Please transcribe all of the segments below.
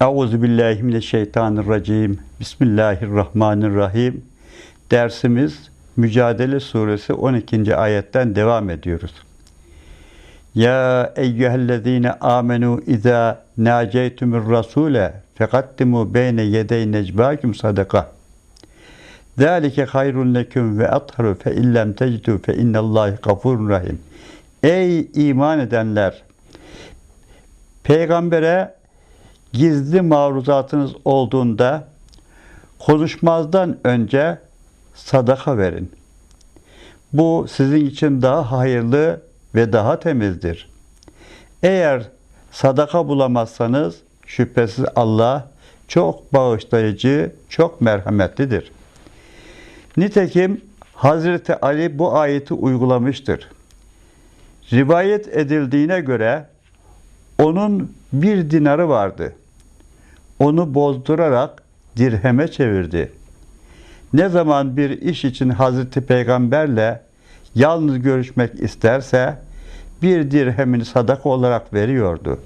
Euzu billahi mineşşeytanirracim. Bismillahirrahmanirrahim. Dersimiz Mücadele Suresi 12. ayetten devam ediyoruz. Ya eyyühellezine amenu iza naceytumur rasule fekaddimu beyne yedey necbâküm sadaka. Zalike hayrun leküm ve atharu fe illem tecidu fe innallâhi gafurun rahim. Ey iman edenler! Peygambere gizli maruzatınız olduğunda konuşmazdan önce sadaka verin. Bu sizin için daha hayırlı ve daha temizdir. Eğer sadaka bulamazsanız şüphesiz Allah çok bağışlayıcı, çok merhametlidir. Nitekim Hazreti Ali bu ayeti uygulamıştır. Rivayet edildiğine göre onun bir dinarı vardı. Onu bozdurarak dirheme çevirdi. Ne zaman bir iş için Hazreti Peygamberle yalnız görüşmek isterse bir dirhemini sadaka olarak veriyordu.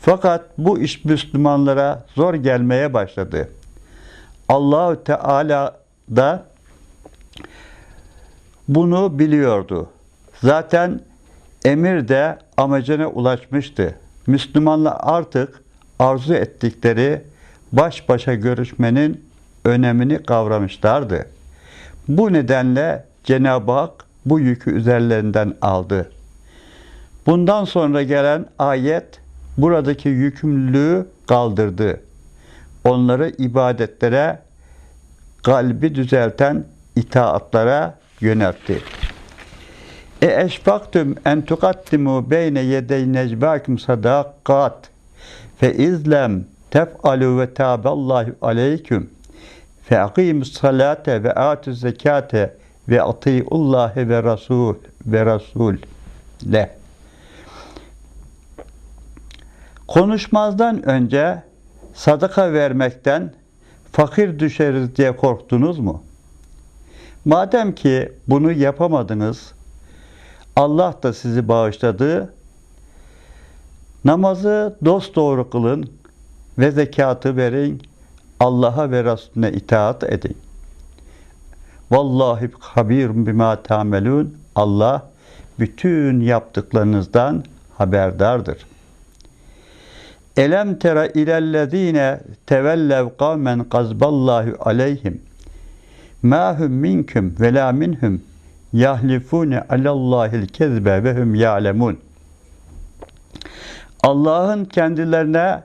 Fakat bu iş Müslümanlara zor gelmeye başladı. Allahü Teala da bunu biliyordu. Zaten emir de amacına ulaşmıştı. Müslümanlar artık arzu ettikleri baş başa görüşmenin önemini kavramışlardı. Bu nedenle Cenab-ı Hak bu yükü üzerlerinden aldı. Bundan sonra gelen ayet buradaki yükümlülüğü kaldırdı. Onları ibadetlere, kalbi düzelten itaatlara yöneltti. E eşfaktum en tukaddimu beyne yedey necbâküm sadakat fe izlem tef'alu ve tâballâhu aleyküm fe akimus salate ve atü zekate ve atiullâhe ve rasul ve rasul le. Konuşmazdan önce sadaka vermekten fakir düşeriz diye korktunuz mu? Madem ki bunu yapamadınız, Allah da sizi bağışladı. Namazı dosdoğru kılın ve zekatı verin. Allah'a ve Resulüne itaat edin. Vallahi habirun bima tamelun. Allah bütün yaptıklarınızdan haberdardır. Elem tera ilellezine tevellev kavmen gazballahu aleyhim ma hum minkum ve la minhum yahlifune alallahil kezbe ve hum ya'lemun. Allah'ın kendilerine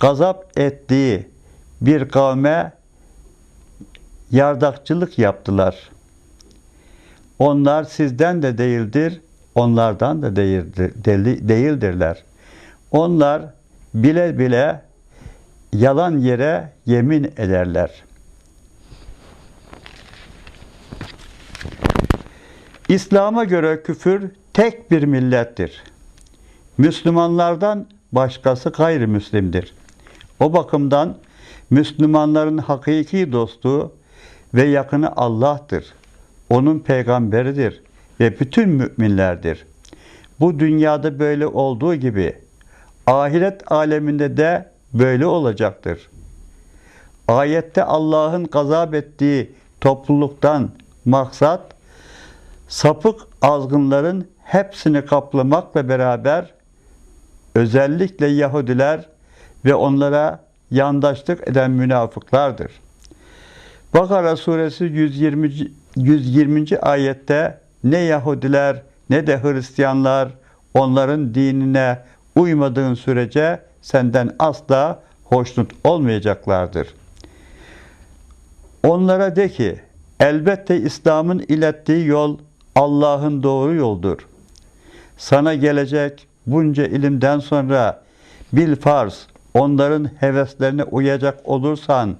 gazap ettiği bir kavme yardakçılık yaptılar. Onlar sizden de değildir, onlardan da değildir, değildirler. Onlar bile bile yalan yere yemin ederler. İslam'a göre küfür tek bir millettir. Müslümanlardan başkası gayrimüslimdir. O bakımdan Müslümanların hakiki dostu ve yakını Allah'tır. Onun peygamberidir ve bütün müminlerdir. Bu dünyada böyle olduğu gibi ahiret aleminde de böyle olacaktır. Ayette Allah'ın gazap ettiği topluluktan maksat sapık azgınların hepsini kaplamakla beraber özellikle Yahudiler ve onlara yandaşlık eden münafıklardır. Bakara suresi 120. 120. ayette ne Yahudiler ne de Hristiyanlar onların dinine uymadığın sürece senden asla hoşnut olmayacaklardır. Onlara de ki elbette İslam'ın ilettiği yol Allah'ın doğru yoldur. Sana gelecek bunca ilimden sonra bil farz onların heveslerine uyacak olursan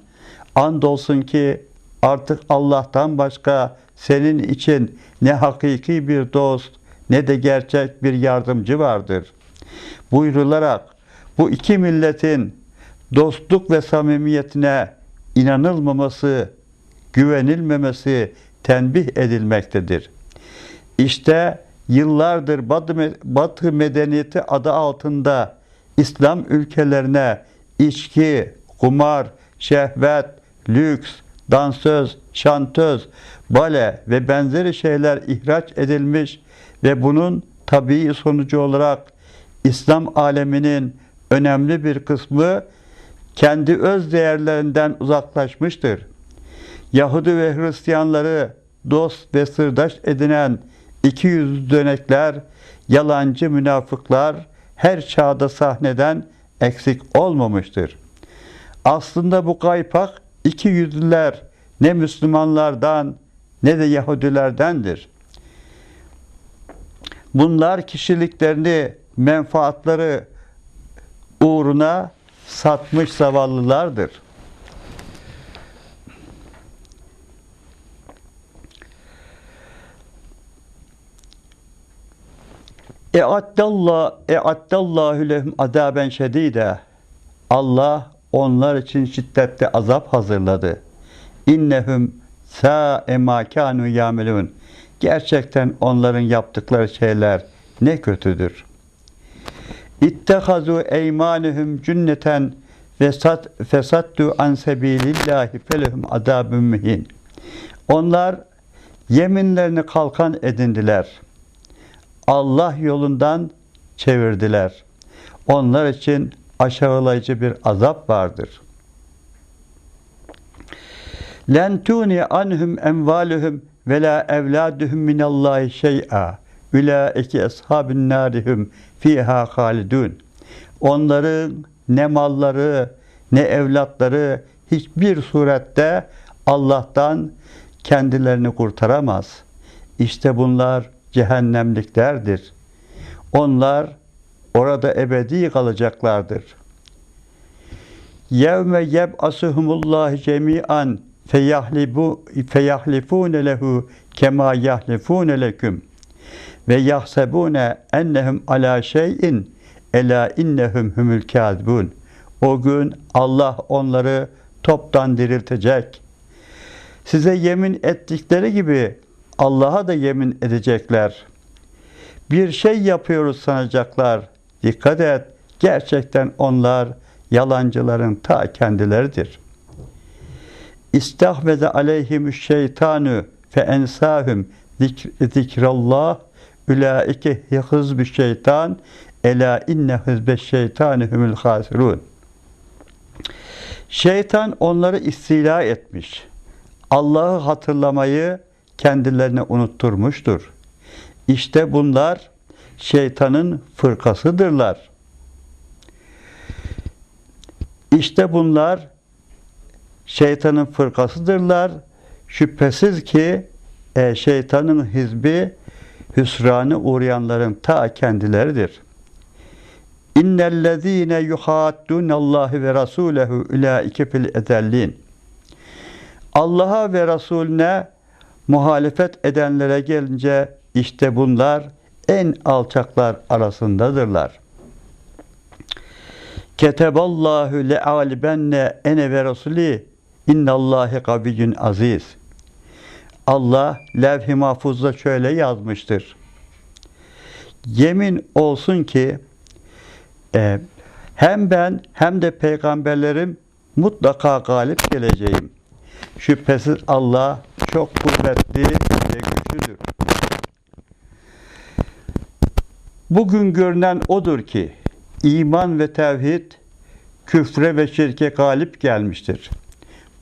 andolsun ki artık Allah'tan başka senin için ne hakiki bir dost ne de gerçek bir yardımcı vardır. Buyrularak bu iki milletin dostluk ve samimiyetine inanılmaması, güvenilmemesi tenbih edilmektedir. İşte yıllardır Batı medeniyeti adı altında İslam ülkelerine içki, kumar, şehvet, lüks, dansöz, şantöz, bale ve benzeri şeyler ihraç edilmiş ve bunun tabii sonucu olarak İslam aleminin önemli bir kısmı kendi öz değerlerinden uzaklaşmıştır. Yahudi ve Hristiyanları dost ve sırdaş edinen iki yüzlü dönekler, yalancı münafıklar her çağda sahneden eksik olmamıştır. Aslında bu kaypak iki yüzlüler ne Müslümanlardan ne de Yahudilerdendir. Bunlar kişiliklerini, menfaatları uğruna satmış zavallılardır. E'addallah e'addallahu lehum azaben şedide. Allah onlar için şiddetli azap hazırladı. İnnehum sa'e ma kanu yamelun. Gerçekten onların yaptıkları şeyler ne kötüdür. İttehazu eymanuhum cünneten fesat fesattu an sebilillahi felehum azabun mühin. Onlar yeminlerini kalkan edindiler. Allah yolundan çevirdiler. Onlar için aşağılayıcı bir azap vardır. Len tuni anhum emvaluhum ve la evladuhum minallahi şey'a. Ulaike ashabun narihum fiha halidun. Onların ne malları ne evlatları hiçbir surette Allah'tan kendilerini kurtaramaz. İşte bunlar cehennemliklerdir. Onlar orada ebedi kalacaklardır. Yevme yeb'asuhumullah cemi'an feyahlibu feyahlifune lehu kema yahlifune leküm ve yahsebune ennehum ala şeyin ela innehum humul kâzibun. O gün Allah onları toptan diriltecek. Size yemin ettikleri gibi Allah'a da yemin edecekler. Bir şey yapıyoruz sanacaklar. Dikkat et, gerçekten onlar yalancıların ta kendileridir. İstahveze aleyhimüş şeytanu fe ensahum zikrallah ulaike hizbü şeytan ela inne hizbe şeytani humul hasirun. Şeytan onları istila etmiş. Allah'ı hatırlamayı kendilerine unutturmuştur. İşte bunlar şeytanın fırkasıdırlar. İşte bunlar şeytanın fırkasıdırlar. Şüphesiz ki e, şeytanın hizbi hüsranı uğrayanların ta kendileridir. İnnellezîne yuhâddûnallâhi ve rasûlehu ulâike fil ezellîn. Allah'a ve Resulüne muhalefet edenlere gelince işte bunlar en alçaklar arasındadırlar. Keteballahu le'alibenne ene ve rasuli innallahi kaviyyun aziz. Allah levh-i mahfuzda şöyle yazmıştır. Yemin olsun ki e, hem ben hem de peygamberlerim mutlaka galip geleceğim. Şüphesiz Allah çok kuvvetli ve güçlüdür. Bugün görünen odur ki iman ve tevhid küfre ve şirke galip gelmiştir.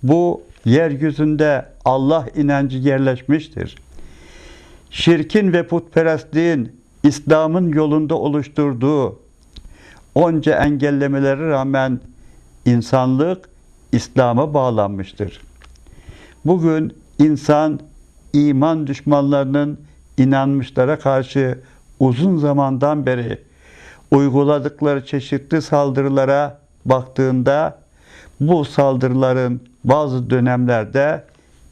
Bu yeryüzünde Allah inancı yerleşmiştir. Şirkin ve putperestliğin İslam'ın yolunda oluşturduğu onca engellemelere rağmen insanlık İslam'a bağlanmıştır. Bugün insan iman düşmanlarının inanmışlara karşı uzun zamandan beri uyguladıkları çeşitli saldırılara baktığında bu saldırıların bazı dönemlerde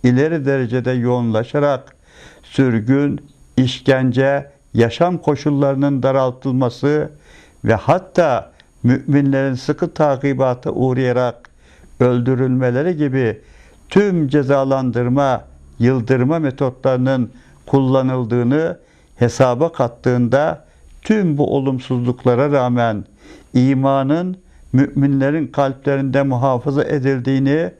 ileri derecede yoğunlaşarak sürgün, işkence, yaşam koşullarının daraltılması ve hatta müminlerin sıkı takibata uğrayarak öldürülmeleri gibi tüm cezalandırma, yıldırma metotlarının kullanıldığını hesaba kattığında tüm bu olumsuzluklara rağmen imanın müminlerin kalplerinde muhafaza edildiğini,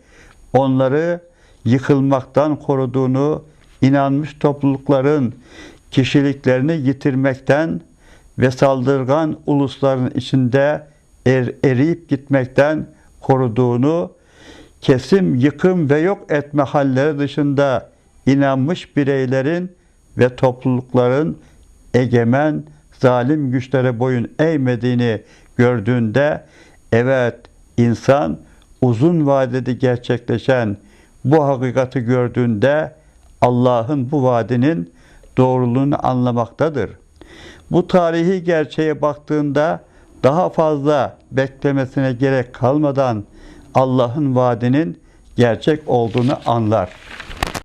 onları yıkılmaktan koruduğunu, inanmış toplulukların kişiliklerini yitirmekten ve saldırgan ulusların içinde er, eriyip gitmekten koruduğunu, kesim, yıkım ve yok etme halleri dışında inanmış bireylerin ve toplulukların egemen, zalim güçlere boyun eğmediğini gördüğünde, evet insan uzun vadede gerçekleşen bu hakikati gördüğünde Allah'ın bu vaadinin doğruluğunu anlamaktadır. Bu tarihi gerçeğe baktığında daha fazla beklemesine gerek kalmadan Allah'ın vaadinin gerçek olduğunu anlar.